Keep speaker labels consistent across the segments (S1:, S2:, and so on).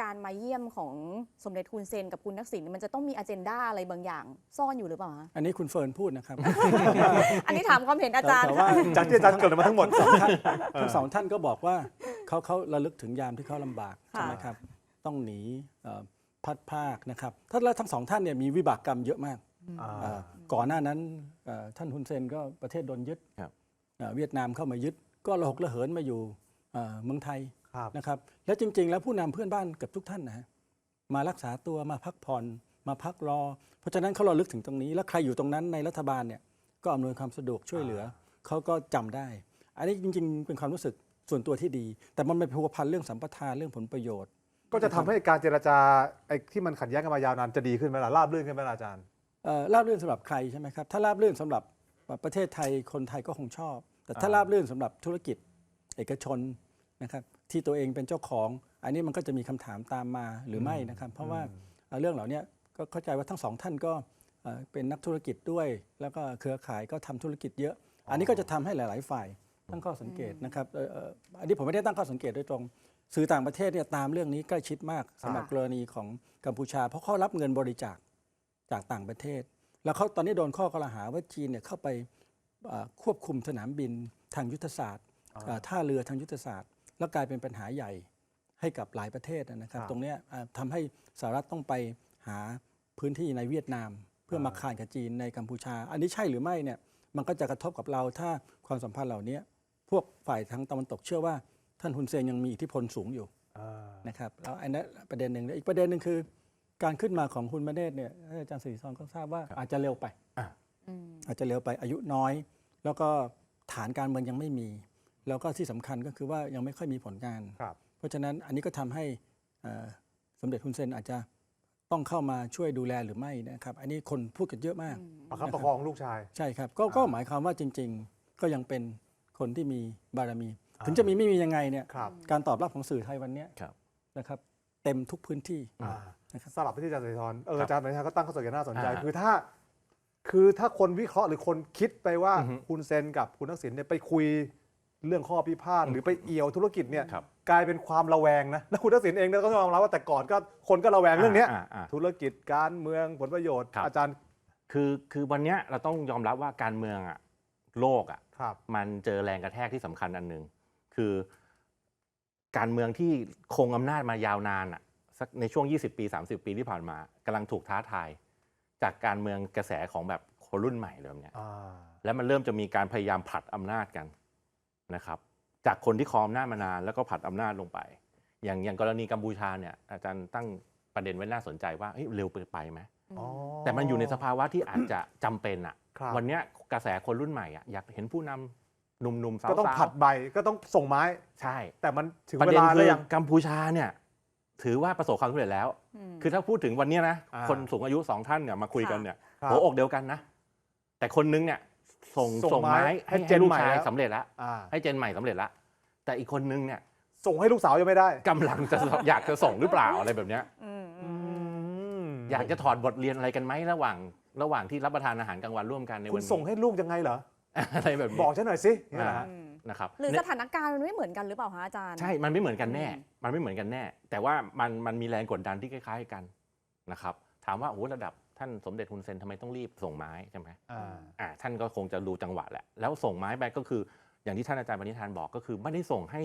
S1: การมาเยี่ยมของสมเด็จทุนเซนกับคุณทักษิณมันจะต้องมีอ g e n d a อะไรบางอย่าง ซ่อนอยู่หรือเปล่าคะ
S2: อันนี้คุณเฟิร์นพูดนะครับ
S1: อันนี้ถามความเห็นอาจารย์
S2: แต่ว่า
S3: จากที่อาจารย์เกริดมาทั้งหมด
S2: สองท่านทั้งสองท่านก็บอกว่าเขาเขาระลึกถึงยามที่เขาลำบาก
S1: ค่ะ
S2: ใช่ไหมครับ ต้องหนีเอ่อพัดภาคนะครับท่านและทั้งสองท่านเนี่ยมีวิบากกรรมเยอะมาก
S3: อ่า
S2: เอ่อก่อนหน้านั้นเอ่อท่านฮุนเซนก็ประเทศโดนยึด
S4: ครับ
S2: เอ่อเวียดนามเข้ามายึด ก็ระหกระเหินมาอยู่เอ่อเมืองไทย
S3: ครับ
S2: นะครับและจริง ๆ แล้วผู้นำเพื่อนบ้านเกับทุกท่านนะฮะมารักษาตัวมาพักผ่อน มาพักรอ เพราะฉะนั้นเขาระลึกถึงตรงนี้ แล้วใครอยู่ตรงนั้นในรัฐบาลเนี่ยก็อำนวยความสะดวกช่วยเหลือเขาก็จำได้ อันนี้จริง ๆ เป็นความรู้สึกส่วนตัวที่ดี แต่มันไม่พัวพันเรื่องสัมปทานเรื่องผลประโยชน์
S3: ก็จะทำให้การเจรจาไอ้ที่มันขัดแย้งกันมายาวนานจะดีขึ้นไหมล่ะราบรื่นขึ้นไหมล่ะอาจารย์
S2: เอ่อราบรื่นสำหรับใครใช่ไหมครับถ้าราบรื่นสำหรับประเทศไทยคนไทยก็คงชอบ แต่ถ้า
S3: อ่า
S2: ราบรื่นสำหรับธุรกิจเอกชนนะครับ ที่ตัวเองเป็นเจ้าของ อันนี้มันก็จะมีคำถามตามมาหรือไม่นะครับ เพราะว่าเอ่อเรื่องเหล่านี้ก็เข้าใจว่าทั้งสองท่านก็เอ่อเป็นนักธุรกิจด้วย แล้วก็เครือข่ายก็ทำธุรกิจเยอะ อันนี้ก็จะทำให้หลาย ๆ ฝ่ายตั้งข้อสังเกตนะครับเอ่อเอ่ออันนี้ผมไม่ได้ตั้งข้อสังเกตโดยตรง สื่อต่างประเทศเนี่ยตามเรื่องนี้ใกล้ชิดมากสำหรับ
S3: อ่า
S2: กรณีของกัมพูชา เพราะเขารับเงินบริจาคจากต่างประเทศ แล้วเขาตอนนี้โดนข้อกล่าวหาว่าจีนเนี่ยเข้าไปเอ่อควบคุมสนามบินทางยุทธศาสตร์เอ่อท่าเรือทางยุทธศาสตร์ แล้วกลายเป็นปัญหาใหญ่ให้กับหลายประเทศนะครับ
S3: ครับ
S2: ตรงเนี้ยเอ่อทำให้สหรัฐต้องไปหาพื้นที่ในเวียดนาม เพื่อมาคานกับจีนในกัมพูชา อันนี้ใช่หรือไม่เนี่ยมันก็จะกระทบกับเราถ้าความสัมพันธ์เหล่านี้พวกฝ่ายทางตะวันตกเชื่อว่า ท่านฮุนเซนยังมีอิทธิพลสูงอยู่
S3: อ่า
S2: นะครับแล้วอันนั้นประเด็นหนึ่งอีกประเด็นหนึ่งคือ การขึ้นมาของคุณมเนตเนี่ยอาจารย์สิริธรก็ทราบว่าอาจจะเร็วไป
S1: อืม
S2: อาจจะเร็วไปอายุน้อย แล้วก็ฐานการเมืองยังไม่มี แล้วก็ที่สำคัญก็คือว่ายังไม่ค่อยมีผลงาน
S3: ครับ
S2: เพราะฉะนั้นอันนี้ก็ทำให้เอ่อสมเด็จฮุนเซนอาจจะต้องเข้ามาช่วยดูแลหรือไม่นะครับ อันนี้คนพูดกันเยอะมาก
S3: ประคับประคองลูกชาย
S2: ใช่ครับ ก็ก็หมายความว่าจริง ๆ ก็ยังเป็นคนที่มีบารมี ถึงจะมีไม่มียังไงเนี่ย
S3: ครับ
S2: การตอบรับของสื่อไทยวันเนี้ย
S4: ครับ
S2: นะครับ เต็มทุกพื้นที่
S3: อ่า
S2: นะครับ
S3: สลับไปที่อาจารย์สิริธรเออ
S4: ครับ
S3: อาจารย์สิริธรก็ตั้งข้อสังเกตน่าสนใจ
S4: อ่า
S3: คือถ้า คือถ้าคนวิเคราะห์หรือคนคิดไปว่า
S4: อือฮึ
S3: คุณเซนกับคุณทักษิณเนี่ยไปคุย เรื่องข้อพิพาทหรือไปเอี่ยวธุรกิจเนี่ย
S4: ครับ
S3: กลายเป็นความระแวงนะแล้วคุณทักษิณเองเนี่ยก็ต้องยอมรับว่าแต่ก่อนก็คนก็ระแวงเรื่องเนี้ยาาธุรกิจการเมืองผลประโยชน์
S4: ครับ
S3: อาจารย์
S4: คือคือวันเนี้ยเราต้องยอมรับว่าการเมืองอะโลกอะ
S3: ครับ
S4: มันเจอแรงกระแทกที่สำคัญอันหนึ่งคือ การเมืองที่คงอำนาจมายาวนานอะสักในช่วง 20 ปี 30 ปีที่ผ่านมากำลังถูกท้าทาย จากการเมืองกระแสของแบบคนรุ่นใหม่เลยแบบเนี้ย
S3: อ่า
S4: แล้วมันเริ่มจะมีการพยายามผลัดอำนาจกัน นะครับจากคนที่ครองอำนาจมานานแล้วก็ผลัดอำนาจลงไป อย่างอย่างกรณีกัมพูชาเนี่ยอาจารย์ตั้งประเด็นไว้น่าสนใจว่าเฮ้ยเร็วไปไปไหม
S3: อ๋อ
S4: แต่มันอยู่ในสภาวะที่อาจจะจำเป็นอะ
S3: ครับ
S4: วันเนี้ยกระแสคนรุ่นใหม่อะอยากเห็นผู้นำหนุ่มๆสาวๆ
S3: ก็ต้องผัดใบก็ต้องส่งไม้
S4: ใช่
S3: แต่มันถึง
S4: ประ
S3: เว
S4: เด็น
S3: ลา
S4: คื
S3: แล้ว
S4: อ
S3: ยัง
S4: กัมพูชาเนี่ยถือว่าประสบความสำเร็จแล้ว
S1: ม
S4: คือถ้าพูดถึงวันเนี้ยนะ
S3: อ่า
S4: คนสูงอายุสองท่านเนี่ยมาคุยกันเนี่ย
S3: ครับ
S4: หัวอกเดียวกันนะ แต่คนนึงเนี่ย ส่ง
S3: ส่ง
S4: ส่งไม้
S3: ไม้ให้
S4: ให้
S3: เจน
S4: ให้ลูก
S3: ใหม่
S4: ชาย
S3: แล้ว
S4: สำเร็จแล้ว
S3: อ่า
S4: ให้เจนใหม่สำเร็จแล้วแต่อีกคนนึงเนี่ย
S3: ส่งให้ลูกสาวยังไม่ได้
S4: กำลังจะ อยากจะส่งหรือเปล่าอะไรแบบเนี้ย
S1: อืมอื
S3: อื
S1: ม
S3: ม
S4: อยากจะถอดบทเรียนอะไรกันไหมระหว่าง ระหว่างที่รับประทานอาหารกลางวันร่วมกันใน
S3: คุ
S4: วั
S3: ณ
S4: น
S3: ส่ง
S4: นี้
S3: ให้ลูกยังไงเหรอ
S4: อะไรแบบนี้
S3: บอกฉันหน่อยสิเนี่ยนะฮะ
S1: อืม
S4: นะครับ
S1: หรือ
S4: เนี่
S1: ส
S4: ย
S1: ถานการณ์มันไม่เหมือนกันหรือเปล่าคะอาจารย์
S4: ใช่ มันไม่เหมือนกันแน่
S1: อืม
S4: มันไม่เหมือนกันแน่ แต่ว่ามันมันมีแรงกดดันที่คล้ายๆกันนะครับ ถามว่าโอ้โหระดับ ท่านสมเด็จฮุนเซนทำไมต้องรีบส่งไม้ใช่ไหม
S3: อ่า
S4: อ่าท่านก็คงจะดูจังหวะแหละ แล้วส่งไม้ไปก็คือ อย่างที่ท่านอาจารย์ปณิธานบอกก็คือไม่ได้ส่งให้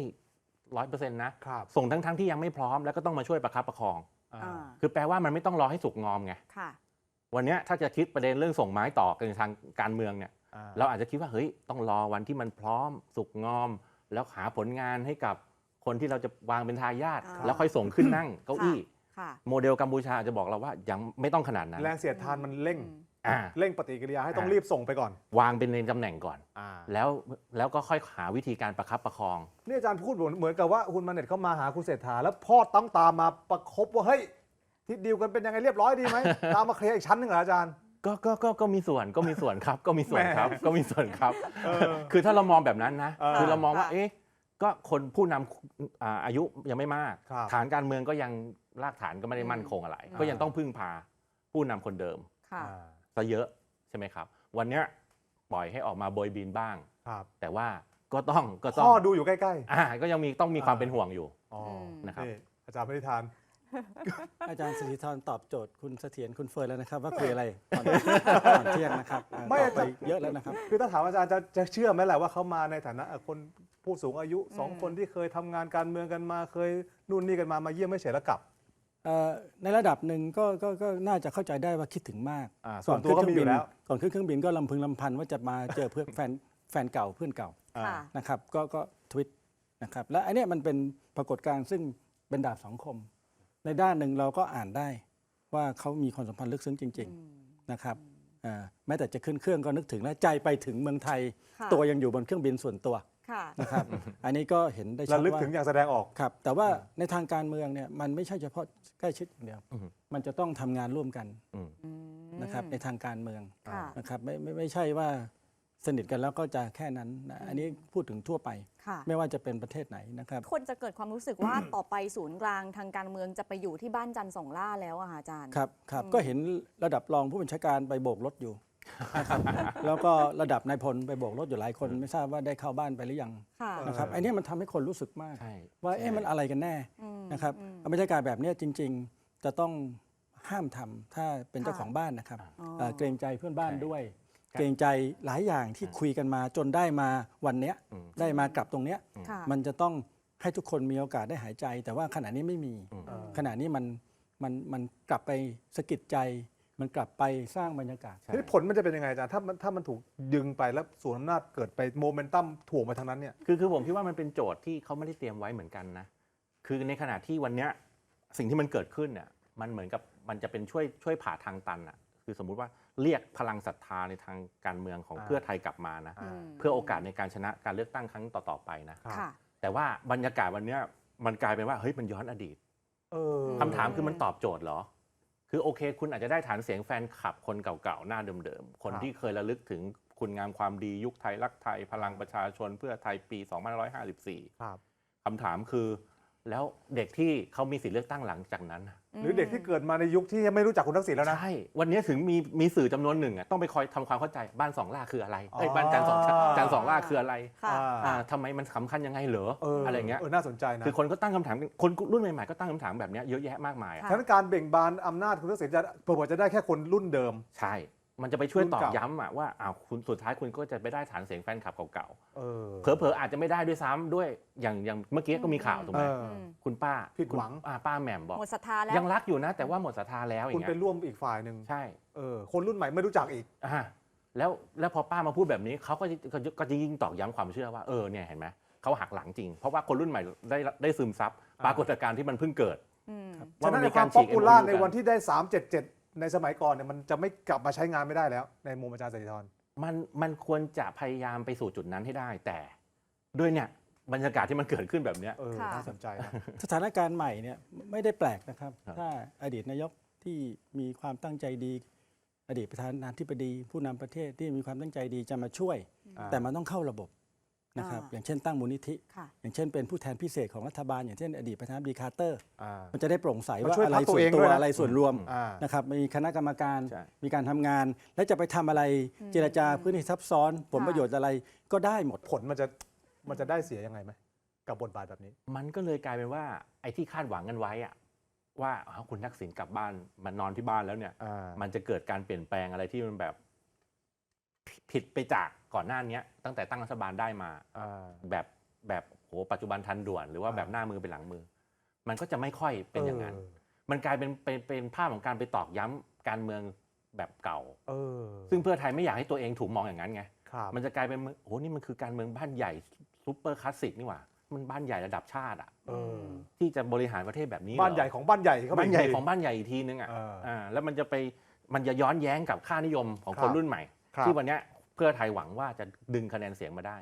S4: ร้อยเปอร์เซ็นต์นะ
S3: ครับ
S4: ส่งทั้งทั้งๆที่ยังไม่พร้อมแล้วก็ต้องมาช่วยประคับประคอง
S3: อ่า
S1: อ่า
S4: คือแปลว่ามันไม่ต้องรอให้สุกงอมไง
S1: ค่ะ
S4: วันเนี้ยถ้าจะคิดประเด็นเรื่องส่งไม้ต่อกันในทางการเมืองเนี่ย
S3: อ่า
S4: เราอาจจะคิดว่าเฮ้ยต้องรอวันที่มันพร้อมสุกงอม แล้วหาผลงานให้กับคนที่เราจะวางเป็นทายาท
S1: อ่า
S4: แล้วค่อยส่งขึ้นนั่งเก้าอี้
S1: ค่ะ
S4: โมเดลกัมพูชาอาจจะบอกเราว่ายังไม่ต้องขนาดนั้น
S3: แรงเสียดทานมันเร่ง
S1: อืม
S4: อ่า
S3: เร่งปฏิกิริยาให้ต้อง
S4: อ่ารี
S3: รีบส่งไปก่อน
S4: วางเป็นในตำแหน่งก่อน
S3: อ่า
S4: แล้วแล้วก็ค่อยหาวิธีการประคับประคอง
S3: นี่อาจารย์พูดเหมือนเหมือนกับว่าคุณมาเน็ตเขามาหาคุณเศรษฐาแล้วพ่อต้องตามมาประคบว่าเฮ้ยที่ดีลกันเป็นยังไงเรียบร้อยดีไหม ตามมาเคลียร์อีกชั้นหนึ่งเหรออาจารย์
S4: ก็ก็ก็ก็มีส่วนก็มีส่วนครับ ก็มีส่วนครับ
S3: แหม
S4: ก็มีส่วนครับ
S3: เออ
S4: คือถ้าเรามองแบบนั้นนะ
S3: เออ
S4: คือเรามองว่า
S1: ค่ะ
S4: เอ๊ะ ก็คนผู้นำอ่าอายุยังไม่มาก
S3: ครับ
S4: ฐานการเมืองก็ยังรากฐานก็ไม่ได้มั่นคงอะไร
S3: อืม
S4: ก็ยังต้องพึ่งพาผู้นำคนเดิม
S1: ค่ะ
S3: อ่า
S4: ซะเยอะใช่ไหมครับ วันเนี้ยปล่อยให้ออกมาโบยบินบ้าง
S3: ครับ
S4: แต่ว่าก็ต้องก็ต้อง
S3: พ่อดูอยู่ใกล้
S4: อ่าก็ยังมีต้องมีความ
S3: อ่า
S4: เป็นห่วงอยู่
S3: ๆอ๋ออ
S1: ม
S4: นะครับ
S3: นี่อาจารย์ไม่ได้ทาน
S2: อาจารย์สถิธรตอบโจทย์คุณเสถียรคุณเฟิร์นแล้วนะครับ ว่าคุยอะไรก่อนก่อนเที่ยงนะครับเอ่อ
S3: ไม่
S2: ตอบไปเยอะแล้วนะครับ
S3: คือถ้าถามอาจารย์จะจะเชื่อไหมแหละว่าเขามาในฐานะเอ่อคน ผู้สูงอายุสอง
S1: อืม
S3: คนที่เคยทำงานการเมืองกันมาเคยนู่นนี่กันมามาเยี่ยมไม่เฉยแล้วกลับ
S2: เอ่อในระดับหนึ่งก็ก็ก็น่าจะเข้าใจได้ว่าคิดถึงมาก
S3: อ่าส่วนตัวก็มีอยู่แล้ว
S2: ก่อนขึ้นเครื่องบินก็ลำพึงลำพันว่าจะมาเจอเพื่อนแฟนแฟนเก่าเพื่อนเก่า
S3: อ่า
S1: ค่ะ
S2: นะครับ ก็ก็ทวิตนะครับ และอันเนี้ยมันเป็นปรากฏการณ์ซึ่งเป็นดาบสองคม ในด้านหนึ่งเราก็อ่านได้ว่าเขามีความสัมพันธ์ลึกซึ้งจริง ๆนะครับอ่าแม้แต่จะขึ้นเครื่องก็นึกถึงและใจไปถึงเมืองไทย
S1: ค่ะ
S2: ตัวยังอยู่บนเครื่องบินส่วนตัว
S1: ค่ะ
S2: นะครับ อันนี้ก็เห็นได้ชั
S3: ระ
S2: ด
S3: ลึก
S2: ว่า
S3: ถึงอย่างแสดงออก
S2: ครับ แต่ว่าในทางการเมืองเนี่ยมันไม่ใช่เฉพาะใกล้ชิดอย่างเดียว
S4: อือฮึ
S2: มันจะต้องทำงานร่วมกัน
S4: อืม
S1: อืม
S2: นะครับในทางการเมือง
S1: ค่ะ
S2: นะครับไม่ไม่ไม่ใช่ว่าสนิทกันแล้วก็จะแค่นั้นนะอันนี้พูดถึงทั่วไป
S1: ค่ะ
S2: ไม่ว่าจะเป็นประเทศไหนนะครับ
S1: คนจะเกิดความรู้สึกว่า ต่อไปศูนย์กลางทางการเมืองจะไปอยู่ที่บ้านจันทร์สองล่าแล้วอะค่ะอาจารย์
S2: ครับครับ
S1: อืม
S2: ก็เห็นระดับรองผู้บัญชาการไปโบกรถอยู่ นะครับแล้วก็ระดับนายพลไปโบกรถอยู่หลายคน ไม่ทราบว่าได้เข้าบ้านไปหรือยัง
S1: ค่ะ
S2: นะครับ
S3: เออ
S2: ไอ้เนี่ยมันทำให้คนรู้สึกมาก
S4: ใช่
S2: ว่าเอ๊ะมันอะไรกันแน่
S1: อืม
S2: นะครับ
S1: อืม
S2: บรรยากาศแบบเนี้ยจริง ๆ จะต้องห้ามทำถ้าเป็นเจ้า
S1: ค่ะ
S2: ของบ้านนะครับ
S1: อ๋อ
S2: เอ่อเกรงใจเพื่อนบ้าน
S4: ใช่
S2: ด้วย
S4: ครับ
S2: เกรงใจหลายอย่างที่คุยกันมาจนได้มาวันเนี้ย
S4: อืม
S2: ได้มากลับตรงเนี้ย
S1: ค่ะ
S2: มันจะต้องให้ทุกคนมีโอกาสได้หายใจ แต่ว่าขณะนี้ไม่มี
S4: อืม
S3: เออ
S2: ขณะนี้มันมันมันกลับไปสะกิดใจ มันกลับไปสร้างบรรยากาศ
S4: ใช่
S3: ทีนี้ผลมันจะเป็นยังไงอาจารย์ถ้ามันถ้ามันถูกดึงไปแล้วส่วนย์อำนาจเกิดไปโมเมนตัมถ่วงไปทางนั้นเนี่ย
S4: คือคือผมคิดว่ามันเป็นโจทย์ที่เขาไม่ได้เตรียมไว้เหมือนกันนะ คือในขณะที่วันเนี้ยสิ่งที่มันเกิดขึ้นเนี่ยมันเหมือนกับมันจะเป็นช่วยช่วยผ่าทางตันอะคือสมมุติว่าเรียกพลังศรัทธาในทางการเมืองของ
S3: อ่า
S4: เพื่อไทยกลับมานะ
S3: อ่า
S1: ม
S4: เพื่อโอกาสในการชนะการเลือกตั้งครั้งต่อๆไปนะ
S3: ครับ
S1: ค่ะ
S4: แต่ว่าบรรยากาศวันเนี้ยมันกลายเป็นว่าเฮ้ยมันย้อนอดีต
S3: เออ
S4: คำถามคือมันตอบโจทย์เหรอ คือโอเค คุณอาจจะได้ฐานเสียงแฟนคลับคนเก่าๆ หน้าเดิมๆ คน
S3: ครับ
S4: ที่เคยระลึกถึงคุณงามความดียุคไทยรักไทยพลังประชาชนเพื่อไทยปี 2554
S3: ครับ
S4: คำถามคือ แล้วเด็กที่เขามีสิทธิ์เลือกตั้งหลังจากนั้นน่ะ
S3: หรือเด็กที่เกิดมาในยุคที่ยังไม่รู้จักคุณทักษิณแล้วนะ
S4: ใช่ วันนี้ถึงมีมีสื่อจำนวนหนึ่งอะต้องไปคอยทำความเข้าใจบ้านสองล่าคืออะไรเอ้ย
S3: อ๋อ
S4: บ้านจันทร์สองจันทร์สองล่าคืออะไร
S1: ค่ะ
S4: อ่าทำไมมันสำคัญยังไงเหรอ
S3: เอออ
S4: อะไรเงี้ย
S3: เออน่าสนใจนะ
S4: คือคนก็ตั้งคำถามคนรุ่นใหม่ๆก็ตั้งคำถามแบบเนี้ยเยอะแยะมากมายอะ
S1: ค่ะ
S3: ฉะนั้นการเบ่งบานอำนาจคุณทักษิณจะเผื่อๆจะได้แค่คนรุ่นเดิม
S4: ใช่ มันจะไปช่วยตอ
S3: รุ่น
S4: บ
S3: เก่า
S4: ย้ำอะว่าอ้าวคุณสุดท้ายคุณก็จะไปได้ฐานเสียงแฟนคลับเก่า
S3: เออ
S4: ๆ เผลอๆอาจจะไม่ได้ด้วยซ้ำด้วยอย่างอย่างเมื่อกี้ก็มีข่าวถูก
S3: เอ
S4: ไหม
S3: อ
S1: อืม
S4: คุณป้า
S3: ผิดหวัง
S4: คุณอ่าป้าแหม่มบอก
S1: หมดศรัทธาแล้ว
S4: ยังรักอยู่นะ แต่ว่าหมดศรัทธาแล้วอ
S3: คุณ
S4: ย่าง
S3: ไป
S4: เงี้ย
S3: ร่วมอีกฝ่ายหนึ่ง
S4: ใช่
S3: เออคนรุ่นใหม่ไม่รู้จักอีก
S4: อ่าแล้วแล้วพอป้ามาพูดแบบนี้เขาก็จะก็จะก็จะยิ่งตอกย้ำความเชื่อว่าเออเนี่ยเห็นไหมเขาหักหลังจริง เพราะว่าคนรุ่นใหม่ได้ได้ซึมซับปรากฏการณ์ที่มันเพิ่งเกิด
S1: อืม
S3: ฉะนั้น
S4: น
S3: ใน
S4: มี
S3: ความ
S4: ฉี
S3: ป๊อกปูล่า
S4: MOU
S3: ใน
S4: กั
S3: วันที่ได้ 377 ในสมัยก่อนเนี่ยมันจะไม่กลับมาใช้งานไม่ได้แล้ว ในมุมอาจารย์สถิธร
S4: มันมันควรจะพยายามไปสู่จุดนั้นให้ได้ แต่ ด้วยเนี่ยบรรยากาศที่มันเกิดขึ้นแบบเนี้ย
S3: เออ
S1: ค่ะ
S3: น่าสนใจนะ
S2: สถานการณ์ใหม่เนี่ยไม่ได้แปลกนะครับ
S4: ครับ
S2: ถ้าอดีตนายกที่มีความตั้งใจดี อดีตประธานาธิบดี ผู้นำประเทศที่มีความตั้งใจดีจะมาช่วย
S3: อ่า
S2: แต่มันต้องเข้าระบบ นะครับ
S1: อ่า
S2: อย่างเช่นตั้งมูลนิธิ
S1: ค่ะ
S2: อย่างเช่นเป็นผู้แทนพิเศษของรัฐบาล อย่างเช่นอดีตประธานาธิบดีคาร์เตอร์
S3: อ่า
S2: มันจะได้โปร่งใส
S3: มา
S2: ว่า
S3: ช่วย
S2: อะไร
S3: พรรคตั
S2: ส่
S3: ว
S2: วน
S3: เอง
S2: ตั
S3: ด้
S2: ว
S3: วยนะ
S2: อะไรส่วนรวม
S3: อ่า
S2: นะครับมีคณะกรรมการ
S4: ใช่
S2: มีการทำงาน และจะไปทำอะไรเจรจาพื้นที่ซับซ้อน ผล
S1: ค่ะ
S2: ประโยชน์อะไรก็ได้หมด
S3: ผลมันจะมันจะได้เสียยังไงไหมกับบทบาทแบบนี้
S4: มันก็เลยกลายเป็นว่าไอ้ที่คาดหวังกันไว้อะว่าอ้าวคุณทักษิณกลับบ้านมานอนที่บ้านแล้วเนี่ย
S3: อ่า
S4: มันจะเกิดการเปลี่ยนแปลงอะไรที่มันแบบ ผิผิดไปจากก่อนหน้าเนี้ยตั้งแต่ตั้งรัฐบาลได้มา
S3: อ่า
S4: แบบแบบโหปัจจุบันทันด่วน หรือว่า
S3: อ่า
S4: แบบหน้ามือเป็นหลังมือ มันก็จะไม่ค่อยเป็นอย่างนั้น
S3: เออ
S4: มันกลายเป็นเป็นเป็นภาพของการไปตอกย้ำการเมืองแบบเก่า
S3: เออ
S4: ซึ่งเพื่อไทยไม่อยากให้ตัวเองถูกมองอย่างนั้นไง
S3: ครับ
S4: มันจะกลายเป็นโอ้นี่มันคือการเมืองบ้านใหญ่ซูเปอร์คลาสสิกนี่หว่ามันบ้านใหญ่ระดับชาติอะ
S3: เออ
S4: ที่จะบริหารประเทศแบบนี้
S3: บ้านใหญ่ของบ้านใหญ่เข้าไป
S4: บ้านใหญ่
S3: กที
S4: ของบ้านใหญ่อีกทีนึงอะ
S3: เอออ่
S4: อ่าแล้วมันจะไปมันจะย้อนแย้งกับค่านิยมของ
S3: ครับ
S4: คนรุ่นใหม่
S3: ครับ
S4: ที่วันเนี้ย เพื่อไทยหวังว่าจะดึงคะแนนเสียงมาได้